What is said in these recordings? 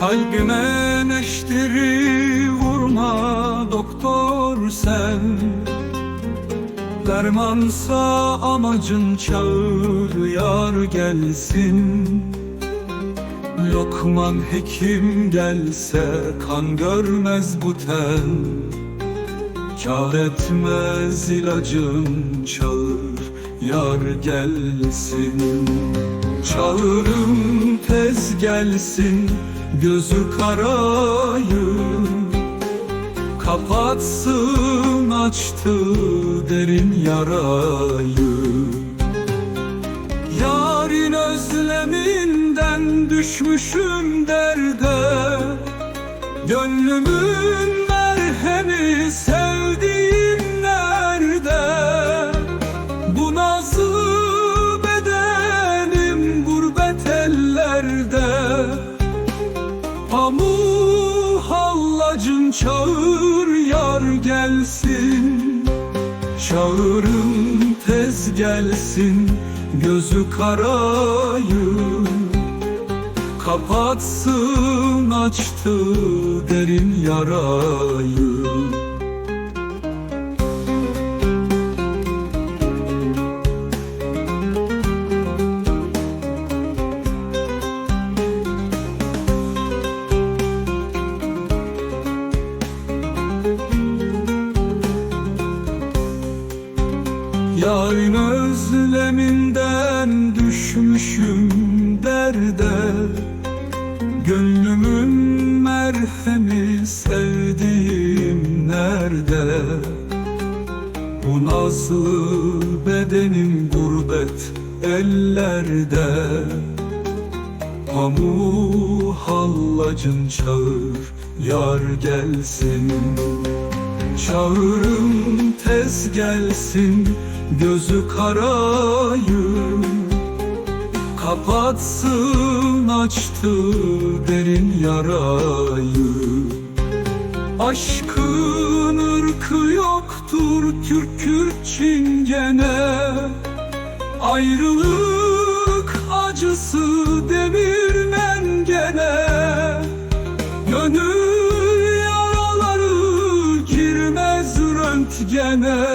Kalbime neşteri vurma doktor sen. Dermansa amacın çağır yar gelsin. Lokman hekim gelse kan görmez bu ten. Kâr etmez ilacın çağır yar gelsin. Çağırım tez gelsin gözü karayı Kapatsın açtı derin yarayı. Yarın özleminden düşmüşüm derde Gönlümün merhemi sevdiğim çağır yar gelsin. Çağırın tez gelsin gözü karayı. Kapatsın açtı derin yarayı Yarın özleminden düşmüşüm derde. Gönlümün merhemi sevdiğim nerede? Bu nazlı bedenim gurbet ellerde? Pamuğu hallacın çağır yar gelsin Çağırım tez gelsin gözü karayı Kapatsın açtı derin yarayı. Aşkın ırkı yoktur Türk Kürt Çingene. Ayrılık acısı demirmen gene röntgene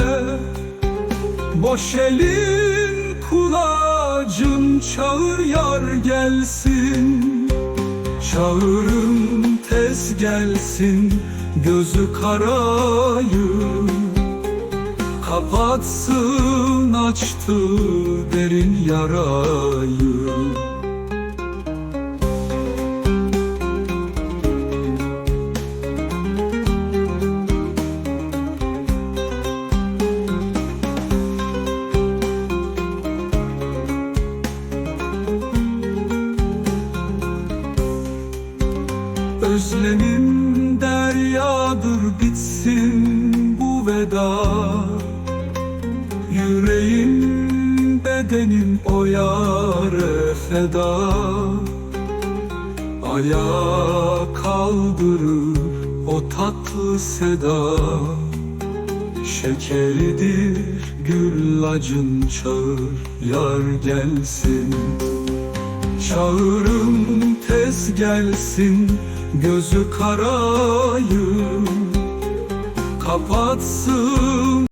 Boş elin kulacın çağır yar gelsin. Çağırın tez gelsin gözü karayı. Kapatsın açtı derin yarayı Özlemim deryadır bitsin bu veda. Yüreğim bedenim o yâre feda. Ayağa kaldırır o tatlı seda. Şekeridir gül acın çağır yar gelsin Çağırım tez gelsin gözü karayı Kapatsın